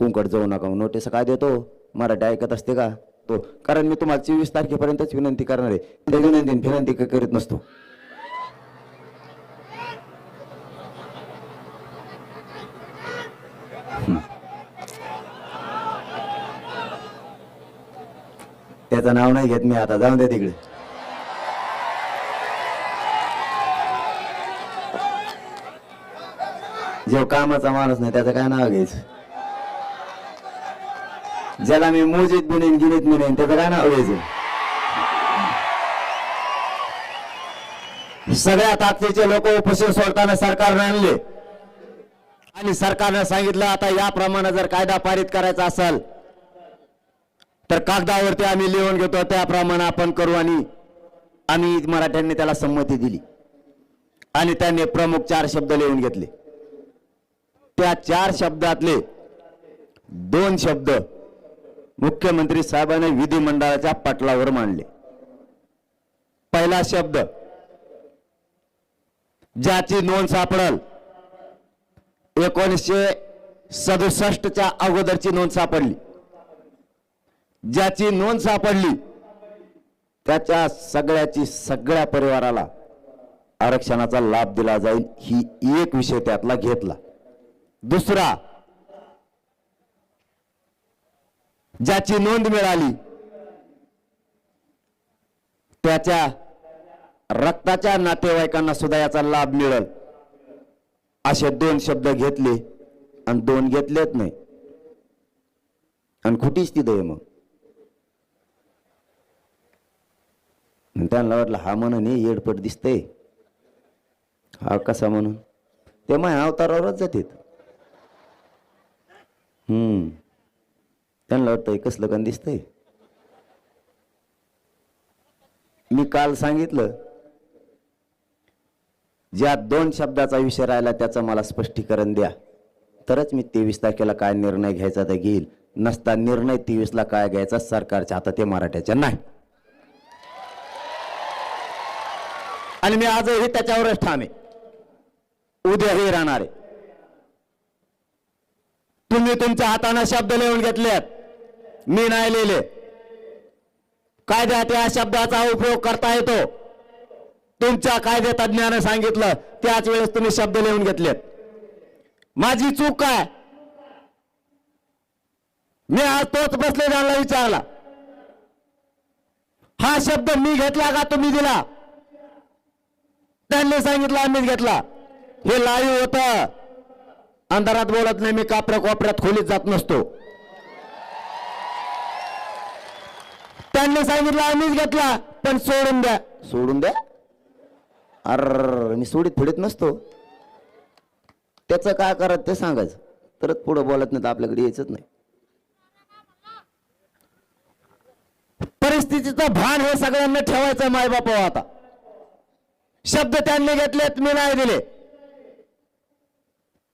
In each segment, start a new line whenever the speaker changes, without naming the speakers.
कुंकड जाऊ नका नोटीस काय देतो? मराठी ऐकत असते का? तो कारण मी तुम्हाला चोवीस तारखेपर्यंतच विनंती करणार आहे. त्या विनंती विनंती करीत नसतो. त्याचं नाव नाही घेत मी आता. जाऊन दे तिकडे. जो कामाचा माणूस नाही त्याचं काय नाव घ्यायचं? ज्याला मी मोजेत बिनेन गिनीत बिनेन त्याचं काय नाव सगळ्या ताकदीचे लोक उपोषण सोडताना सरकारने आणले. आणि सरकारनं सांगितलं आता याप्रमाणे जर कायदा पारित करायचा असेल तर कागदावरती आम्ही लिहून घेतो त्याप्रमाणे आपण करू आणि आम्ही मराठ्यांनी त्याला संमती दिली. आणि त्यांनी प्रमुख चार शब्द लिहून घेतले. त्या चार शब्दातले दोन शब्द मुख्यमंत्री साहेबांनी विधिमंडळाच्या पटलावर मांडले. पहिला शब्द ज्याची नोंद सापडल एकोणीसशे सदुसष्टच्या अगोदरची नोंद सापडली. ज्याची नोंद सापडली त्याच्या सगळ्याची सगळ्या परिवाराला आरक्षणाचा लाभ दिला जाईल ही एक विषय त्यातला घेतला. दुसरा ज्याची नोंद मिळाली त्याच्या रक्ताच्या नातेवाईकांना सुद्धा याचा लाभ मिळेल. असे दोन शब्द घेतले आणि दोन घेतलेत नाही. आणि खोटीच ती दय मग त्यांना वाटलं हा म्हणून येडपट दिसतंय. हा कसा म्हणून? ते माझ्या अवतारावरच जातात. हम्म. त्यांना वाटतंय कसलं कण दिसतंय. मी काल सांगितलं ज्या दोन शब्दाचा विषय राहिला त्याचं मला स्पष्टीकरण द्या. तरच मी तेवीस तारखेला काय निर्णय घ्यायचा ते घेईल. नसता निर्णय तेवीसला काय घ्यायचा सरकारच्या आता ते मराठ्याच्या नाही. आणि मी आजही त्याच्यावरच ठाणे उद्याही राहणार आहे. तुम्ही तुमच्या हाताने शब्द लिहून घेतलेत. मी नाही लिहिले. कायद्यात या शब्दाचा उपयोग करता येतो. तुमच्या कायदे तज्ज्ञाने सांगितलं त्याच वेळेस तुम्ही शब्द लिहून घेतलेत. माझी चूक काय? मी आज तोच बसले त्यांना विचारला. हा शब्द मी घेतला का तुम्ही दिला? त्यांनी सांगितलं आम्हीच घेतला. हे लाईव्ह होत. अंधारात बोलत नाही मी कापऱ्या कोपऱ्यात खोलीत जात नसतो. त्यांनी सांगितलं आम्हीच घेतला पण सोडून द्या. सोडून द्या? अर मी सोडीत फिडीत नसतो. त्याचं काय करत ते सांगायचं. तरच पुढं बोलत नाही तर आपल्याकडे यायचंच नाही. परिस्थितीचं भान हे सगळ्यांना ठेवायचं मायबाप आता. शब्द त्यांनी घेतलेत मी नाही दिले.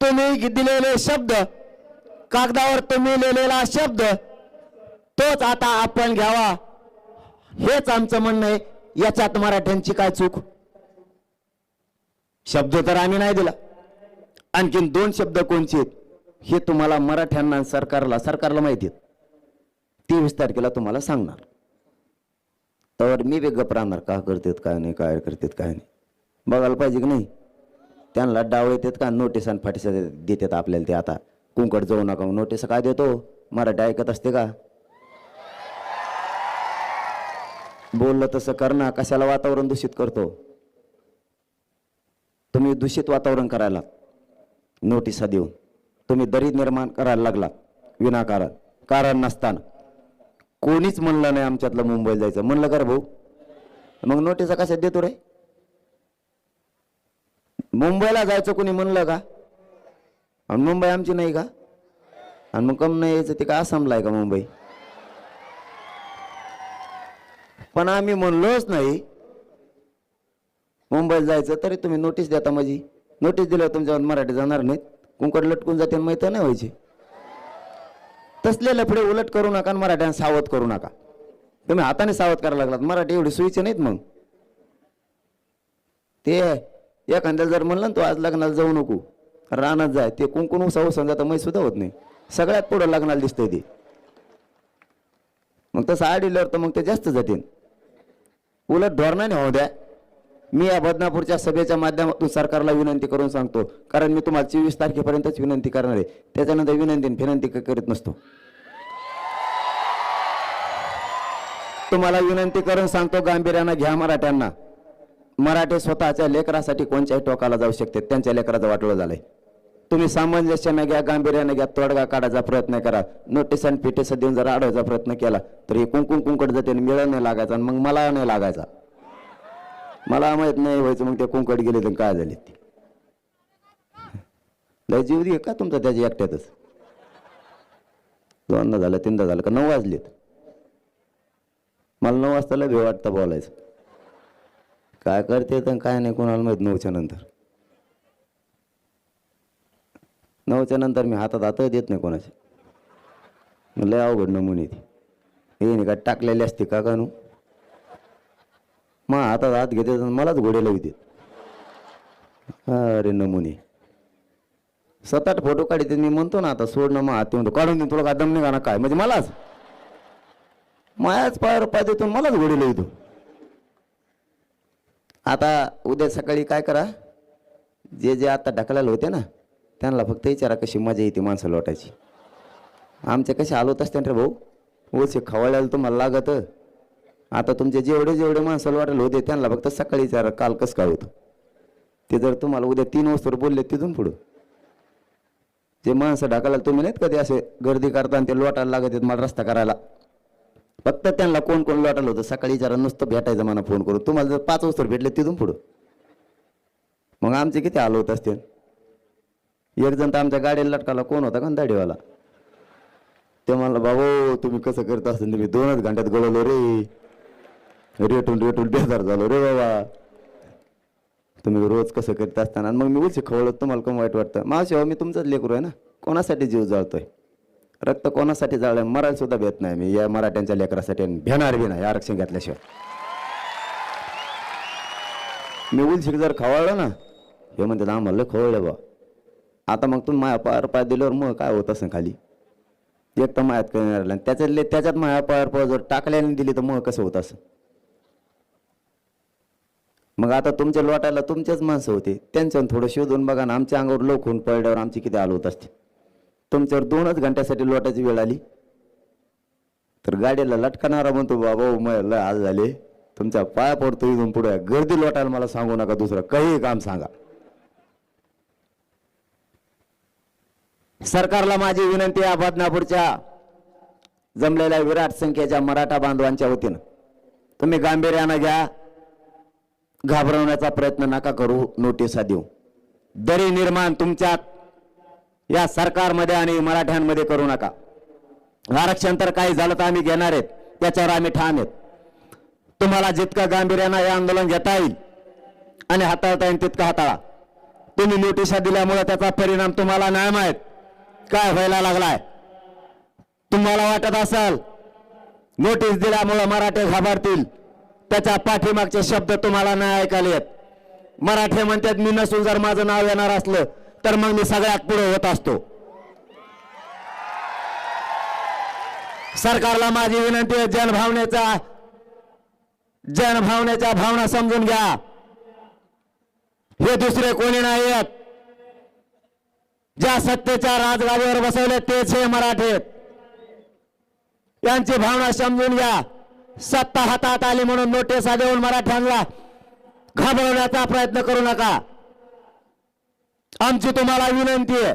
तुम्ही दिलेले शब्द कागदावर तुम्ही लिहिलेला शब्द तोच आता आपण घ्यावा. हेच आमचं म्हणणं आहे. याच्यात मराठ्यांची काय चूक? शब्द तर आम्ही नाही दिला. आणखीन दोन शब्द कोणचे आहेत? हे तुम्हाला मराठ्यांना सरकारला सरकारला माहिती आहेत. तेवीस तारखेला तुम्हाला सांगणार. तर मी वेगप राहणार का करतेत काय नाही काय करतेत काय नाही. बघायला पाहिजे की नाही? त्यांना डाव येतात का? नोटीस आणि फाटीस देतात आपल्याला ते आता. कुंकड जाऊ नका नोटीस काय देतो? मराठी ऐकत असते का? बोललं तसं कर ना कशाला वातावरण दूषित करतो? तुम्ही दूषित वातावरण करायला नोटिसा देऊन. तुम्ही दरी निर्माण करायला लागला विनाकारण. कारण नसताना. कोणीच म्हणलं नाही आमच्यातलं मुंबईला जायचं. म्हणलं कर भाऊ. मग नोटिसा कशात देतो रे? मुंबईला जायचं कोणी म्हणलं का? आणि मुंबई आमची नाही का? आणि मग कम नाही यायचं ते का आसामला आहे का मुंबई? पण आम्ही म्हणलोच नाही. मुंबईला जायचं तरी तुम्ही नोटीस देता माझी. नोटीस दिल्यावर तुमच्यावर मराठी जाणार नाहीत. कुंकड लटकून जाते आणि माहिती नाही व्हायची. तसले लफडे उलट करू नका आणि मराठ्यांना सावध करू नका. तुम्ही हाताने सावध करायला लागलात. मराठी एवढी सोयीचे नाहीत मग. ते एखाद्याला जर म्हणलं ना तू आज लग्नाला जाऊ नको. रानात जाय. ते कुंकून उसा उसा जाता मै सुद्धा होत नाही. सगळ्यात पुढं लग्नाला दिसतंय ते. मग तसं आडिल्यावर तर मग ते जास्त जातील उलट धोरणाने होऊ द्या. मी या बदनापूरच्या सभेच्या माध्यमातून सरकारला विनंती करून सांगतो कारण मी तुम्हाला चोवीस तारखेपर्यंतच विनंती करणार आहे. त्याच्यानंतर विनंती विनंती करीत नसतो. तुम्हाला विनंती करून सांगतो गांभीर्यानं घ्या मराठ्यांना. मराठे स्वतःच्या लेकरासाठी कोणत्याही टोकाला जाऊ शकते त्यांच्या लेकराचं वाटलं झालंय. तुम्ही सामंजस्याने घ्या गांभीर्यानं घ्या तोडगा काढायचा प्रयत्न करा. नोटीस आणि पिटिस देऊन जर अडवायचा प्रयत्न केला तर हे कुंकुम कुंकड जाते मिळा नाही लागायचा आणि मग मला नाही लागायचा. मला माहीत नाही व्हायचं मग ते कुंकड गेले तर काय झाले ते. लय जीव दे का तुमचा त्याच्या एकट्यातच? दोनदा झालं तीनदा झालं का? नऊ वाजलेत. मला नऊ वाजता लय भेव वाटतं बोलायचं. काय करते तर काय नाही कोणाला माहीत नऊच्या नंतर. नऊच्या नंतर मी हातात हात देत नाही कोणाचे. लय अवघड नमुने ती हे. नाही का टाकलेली असते का का नू मग हातात हात घेते मलाच घोडे लावते अरे नमुने. सात आठ फोटो काढते मी म्हणतो ना आता सोड ना मग हात म्हणतो काढून दे तुला का दम नाही ना काय? म्हणजे मलाच. मायाच पायावर पाय देतो मलाच घोडे लावतो. आता उद्या सकाळी काय करा? जे जे आता ढकलायला होते ना त्यांना फक्त विचारा कशी मजा येते माणसं लोटायची आमचे कसे आलो असते रे भाऊ? ओसे खवळ्याला तुम्हाला लागत. आता तुमचे जेवढे जेवढे माणसं लोटायला होते त्यांना फक्त सकाळी विचारा काल कसं काय होतं? ते जर तुम्हाला उद्या तीन वस्तूवर बोलले तिथून पुढं. जे माणसं ढकलायला तुम्ही नाहीत कधी असे गर्दी करताना ते लोटायला लागत आहेत मला रस्ता करायला. फक्त त्यांना कोण कोण लोटायला होतं? सकाळी जरा नुसतं भेटायचं मला फोन करून. तुम्हाला जर पाच वस्तूवर भेटले तिथून पुढं. मग आमचे किती आलो होत असते एक जण तर आमच्या गाडीला लटकाला कोण होता का न दाढीवाला? ते म्हणला बाबू तुम्ही कसं करत असेल? तुम्ही दोनच घंट्यात गळवलो रे. रेटून रेटून बेजार झालो रे बाबा. तुम्ही रोज कसं करत असताना मग मी उलशी खवळत तुम्हाला कम वाईट वाटतं. माझ्या हो मी तुमचाच लेकरू आहे ना. कोणासाठी जीव जाळतोय? रक्त कोणासाठी जाळलं मरायला सुद्धा भेट नाही. मी या मराठ्यांच्या लेकरासाठी भेणार बी नाही आरक्षण घेतल्याशिवाय. मी उलशीक जर खवळलं ना हे म्हणतात आम्हाला खवळलं बा. आता मग तुम्ही माया पार पाय दिल्यावर मग काय होत असं खाली? एक तर मायात कमी राहिला आणि त्याच्यातले त्याच्यात माया पार पाय जर टाकल्याने दिली तर मग कसं होत असं मग आता तुमच्या लोटायला तुमचेच माणसं होते. त्यांच्यावर थोडं शोधून बघा ना आमच्या अंगावर लोक होऊन पडल्यावर आमची किती आलो होत असते. तुमच्यावर दोनच घंट्यासाठी लोटायची वेळ आली. तर गाडीला लटकणारा म्हणतो बाबा हो, मग लय आज झाले. तुमच्या पाया पडतो इथून पुढे. गर्दी लोटायला मला सांगू नका दुसरं काही काम सांगा. सरकारला माझी विनंती आहे बदनापूरच्या जमलेल्या विराट संख्येच्या मराठा बांधवांच्या वतीनं. तुम्ही गांभीर्यानं घ्या. घाबरवण्याचा प्रयत्न नका करू नोटिसा देऊ. दरी निर्माण तुमच्यात या सरकारमध्ये आणि मराठ्यांमध्ये करू नका. आरक्षण तर काही झालं तर आम्ही घेणार आहेत त्याच्यावर आम्ही ठाम आहेत. तुम्हाला जितकं गांभीर्यानं हे आंदोलन घेता येईल आणि हाताळता येईल तितकं हाताळा. तुम्ही नोटिसा दिल्यामुळे त्याचा परिणाम तुम्हाला नाही माहीत काय व्हायला लागलाय? तुम्हाला वाटत असाल नोटीस दिल्यामुळं मराठे घाबरतील. त्याच्या पाठीमागचे शब्द तुम्हाला नाही ऐकायला येत. मराठे म्हणतात मी नसून जर माझं नाव येणार असलं तर मग मी सगळ्यात पुढे होत असतो. सरकारला माझी विनंती आहे जनभावनेचा जनभावनेच्या भावना समजून घ्या. हे दुसरे कोणी नाही आहेत ज्या सत्तेच्या राजगादीवर बसवले तेच हे मराठे यांची भावना समजून घ्या. सत्ता हातात आली म्हणून नोटिसा देऊन मराठ्यांना घाबरवण्याचा प्रयत्न करू नका. आमची तुम्हाला विनंती आहे.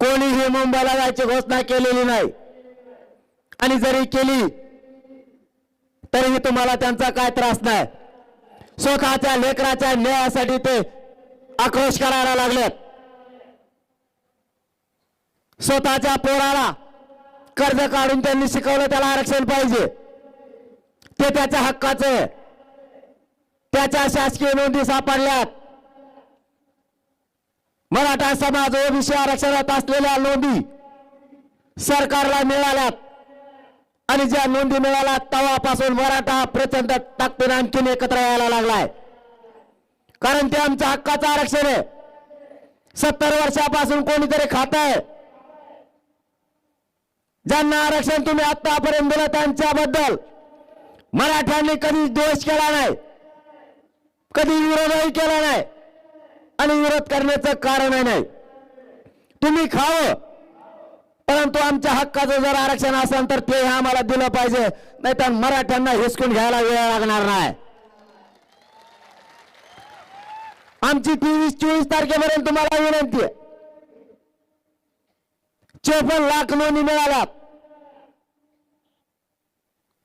कोणीही मुंबईला जायची घोषणा केलेली नाही. आणि जरी केली तरीही तुम्हाला त्यांचा काय त्रास नाही. स्वतःच्या लेकराच्या न्यायासाठी ते आक्रोश करायला लागलेत. स्वतःच्या पोराला कर्ज काढून त्यांनी शिकवलं त्याला आरक्षण पाहिजे. ते त्याच्या हक्काचं आहे. त्याच्या शासकीय नोंदी सापडल्यात. मराठा समाज ओबीसी आरक्षणात असलेल्या नोंदी सरकारला मिळाल्यात. आणि ज्या नोंदी मिळाल्या तेव्हापासून मराठा प्रचंड ताकदीन आणखीन एकत्र यायला लागलाय. कारण ते आमच्या हक्काचं आरक्षण आहे. सत्तर वर्षापासून कोणीतरी खात आहे. ज्यांना आरक्षण तुम्ही आतापर्यंत दिलं त्यांच्याबद्दल मराठ्यांनी कधी दोष केला नाही कधी विरोधही केला नाही आणि विरोध करण्याचं कारणही नाही. तुम्ही खावं परंतु आमच्या हक्काचं जर आरक्षण असेल तर ते आम्हाला दिलं पाहिजे नाही तर मराठ्यांना हिसकून घ्यायला वेळ लागणार नाही. आमची तेवीस चोवीस तारखेपर्यंत तुम्हाला विनंती आहे. चोपन्न लाख नोंदी मिळाल्या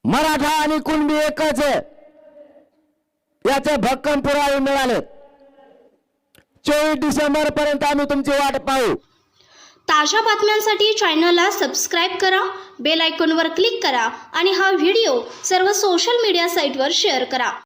मराठा आणि कुणबी एकच आहे. याचे भक्कम पुरावे मिळाले चोवीस डिसेंबर पर्यंत आम्ही तुमची वाट पाहू.
ताज्या बातम्यांसाठी चॅनलला सबस्क्राईब करा बेल आयकॉनवर क्लिक करा आणि हा व्हिडिओ सर्व सोशल मीडिया साईटवर शेअर करा.